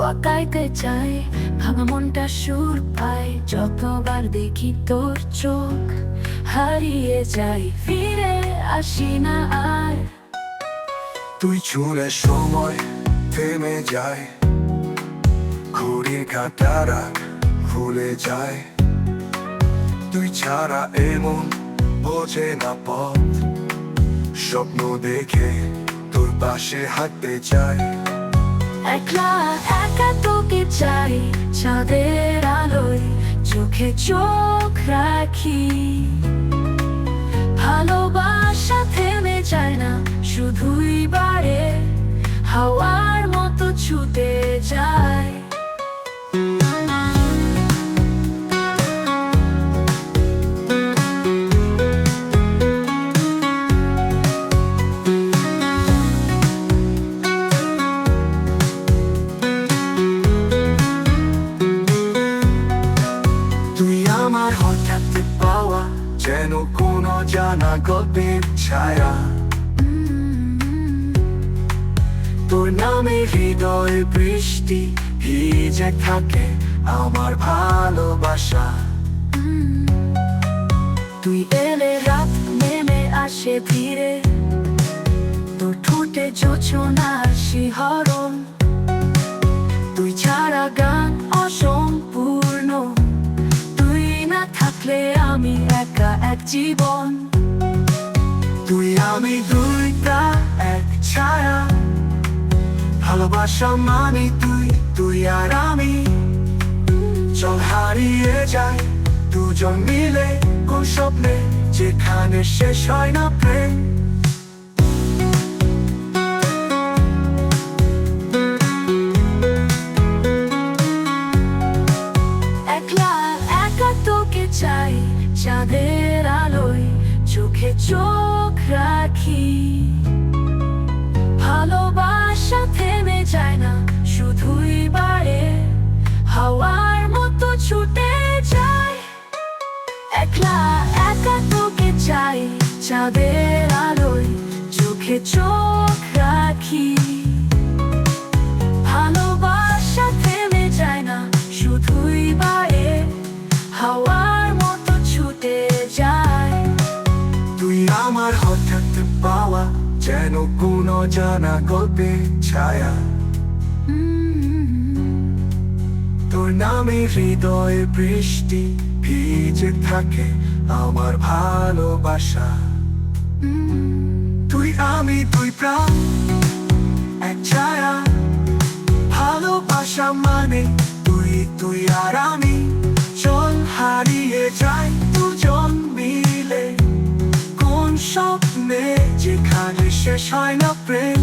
বকাইতে চাই ভাঙা মনটা সুর যতবার দেখি তোর চোখ হারিয়ে যাই ফিরে আসি না আর তুই ছুঁলে সময় থেমে যায় ঘুড়ির কাঁটারা ভুলে যায় তুই ছাড়া এমন বোঝে না পথ। স্বপ্ন দেখে তোর পাশে হাঁটতে চাই। একলা, একা তোকে চাই, চাঁদের আলোয় চোখে চোখ রাখি। আমার হঠাৎ পাওয়া যেন কোনো জানা গল্পের ছায়া। তোর নামে হৃদয়ে বৃষ্টি ভিজে থাকে আমার ভালোবাসা। তুই এলে রাত নেমে আসে ধীরে তোর ঠোঁটে যোচনার শিহরণ। জীবন। তুই, আমি দুইটা, এক ছায়া। ভালোবাসা মানে তুই তুই আর আমি। চল হারিয়ে যাই, দুজন মিলে কোন স্বপ্নে, যেখানে শেষ হয় না প্রেম। চাই চাঁদের আলোয় চোখে চোখ রাখি। ভালোবাসা থেমে যায় না, শুধুই বাড়ে। হাওয়ার মতো ছুটে যায় একলা একা তোকে চাই, চাঁদের আলোয় চোখে চোখ রাখি। হঠাৎ পাওয়া যেন কোনো জানা গল্পে ছায়া তোর নামে হৃদয়ে বৃষ্টি ভিজে থাকে আমার ভালোবাসা তুই আমি তুই প্রাণ এক ছায়া ভালোবাসা মানে তুই তুই আর আমি চল হারিয়ে যাই স্বপ্নে যেখানে শেষ হয় না প্রেম।